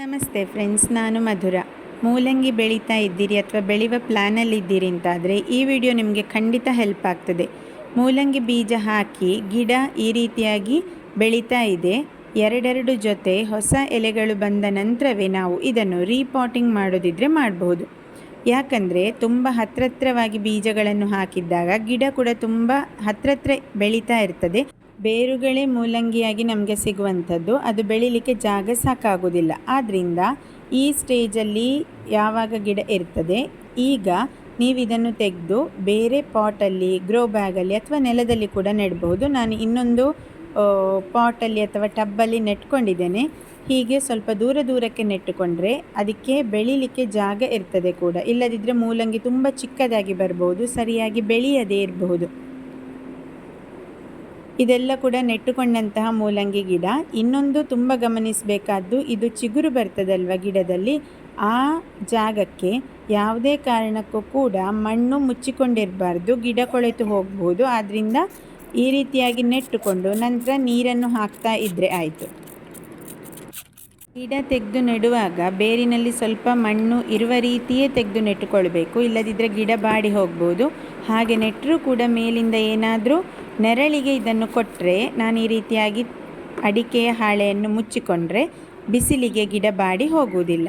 ನಮಸ್ತೆ ಫ್ರೆಂಡ್ಸ್, ನಾನು ಮಧುರ. ಮೂಲಂಗಿ ಬೆಳೀತಾ ಇದ್ದೀರಿ ಅಥವಾ ಬೆಳೆಯುವ ಪ್ಲ್ಯಾನಲ್ಲಿ ಇದ್ದೀರಿ ಅಂತಾದರೆ ಈ ವಿಡಿಯೋ ನಿಮಗೆ ಖಂಡಿತ ಹೆಲ್ಪ್ ಆಗ್ತದೆ. ಮೂಲಂಗಿ ಬೀಜ ಹಾಕಿ ಗಿಡ ಈ ರೀತಿಯಾಗಿ ಬೆಳೀತಾ ಇದೆ. ಎರಡೆರಡು ಜೊತೆ ಹೊಸ ಎಲೆಗಳು ಬಂದ ನಂತರವೇ ನಾವು ಇದನ್ನು ರೀಪಾಟಿಂಗ್ ಮಾಡೋದಿದ್ರೆ ಮಾಡಬಹುದು ಯಾಕಂದರೆ ತುಂಬ ಹತ್ರತ್ರವಾಗಿ ಬೀಜಗಳನ್ನು ಹಾಕಿದ್ದಾಗ ಗಿಡ ಕೂಡ ತುಂಬ ಹತ್ರತ್ರ ಬೆಳೀತಾ ಇರ್ತದೆ. ಬೇರುಗಳೇ ಮೂಲಂಗಿಯಾಗಿ ನಮಗೆ ಸಿಗುವಂಥದ್ದು. ಅದು ಬೆಳೀಲಿಕ್ಕೆ ಜಾಗ ಸಾಕಾಗೋದಿಲ್ಲ ಆದ್ದರಿಂದ ಈ ಸ್ಟೇಜಲ್ಲಿ ಯಾವಾಗ ಗಿಡ ಇರ್ತದೆ, ಈಗ ನೀವು ಇದನ್ನು ತೆಗೆದು ಬೇರೆ ಪಾಟಲ್ಲಿ, ಗ್ರೋ ಬ್ಯಾಗಲ್ಲಿ ಅಥವಾ ನೆಲದಲ್ಲಿ ಕೂಡ ನೆಡಬಹುದು. ನಾನು ಇನ್ನೊಂದು ಪಾಟಲ್ಲಿ ಅಥವಾ ಟಬ್ಬಲ್ಲಿ ನೆಟ್ಕೊಂಡಿದ್ದೇನೆ. ಹೀಗೆ ಸ್ವಲ್ಪ ದೂರ ದೂರಕ್ಕೆ ನೆಟ್ಟುಕೊಂಡ್ರೆ ಅದಕ್ಕೆ ಬೆಳಿಲಿಕ್ಕೆ ಜಾಗ ಇರ್ತದೆ ಕೂಡ. ಇಲ್ಲದಿದ್ದರೆ ಮೂಲಂಗಿ ತುಂಬ ಚಿಕ್ಕದಾಗಿ ಬರ್ಬೋದು ಸರಿಯಾಗಿ ಬೆಳೆಯದೇ ಇರಬಹುದು. ಇದೆಲ್ಲ ಕೂಡ ನೆಟ್ಟುಕೊಂಡಂತಹ ಮೂಲಂಗಿ ಗಿಡ. ಇನ್ನೊಂದು ತುಂಬ ಗಮನಿಸಬೇಕಾದ್ದು ಇದು ಚಿಗುರು ಬರ್ತದಲ್ವ ಗಿಡದಲ್ಲಿ? ಆ ಜಾಗಕ್ಕೆ ಯಾವುದೇ ಕಾರಣಕ್ಕೂ ಕೂಡ ಮಣ್ಣು ಮುಚ್ಚಿಕೊಂಡಿರಬಾರ್ದು, ಗಿಡ ಕೊಳೆತು ಹೋಗಬಹುದು ಆದ್ದರಿಂದ ಈ ರೀತಿಯಾಗಿ ನೆಟ್ಟುಕೊಂಡು ನಂತರ ನೀರನ್ನು ಹಾಕ್ತಾ ಇದ್ದರೆ ಆಯಿತು. ಗಿಡ ತೆಗೆದು ನೆಡುವಾಗ ಬೇರಿನಲ್ಲಿ ಸ್ವಲ್ಪ ಮಣ್ಣು ಇರುವ ರೀತಿಯೇ ತೆಗೆದು ನೆಟ್ಟುಕೊಳ್ಬೇಕು. ಇಲ್ಲದಿದ್ದರೆ ಗಿಡ ಬಾಡಿ ಹೋಗ್ಬೋದು. ಹಾಗೆ ನೆಟ್ಟರೂ ಕೂಡ ಮೇಲಿಂದ ಏನಾದರೂ ನೆರಳಿಗೆ ಇದನ್ನು ಕೊಟ್ಟರೆ ನಾನು ಈ ರೀತಿಯಾಗಿ ಅಡಿಕೆಯ ಹಾಳೆಯನ್ನು ಮುಚ್ಚಿಕೊಂಡ್ರೆ ಬಿಸಿಲಿಗೆ ಗಿಡ ಬಾಡಿ ಹೋಗುವುದಿಲ್ಲ.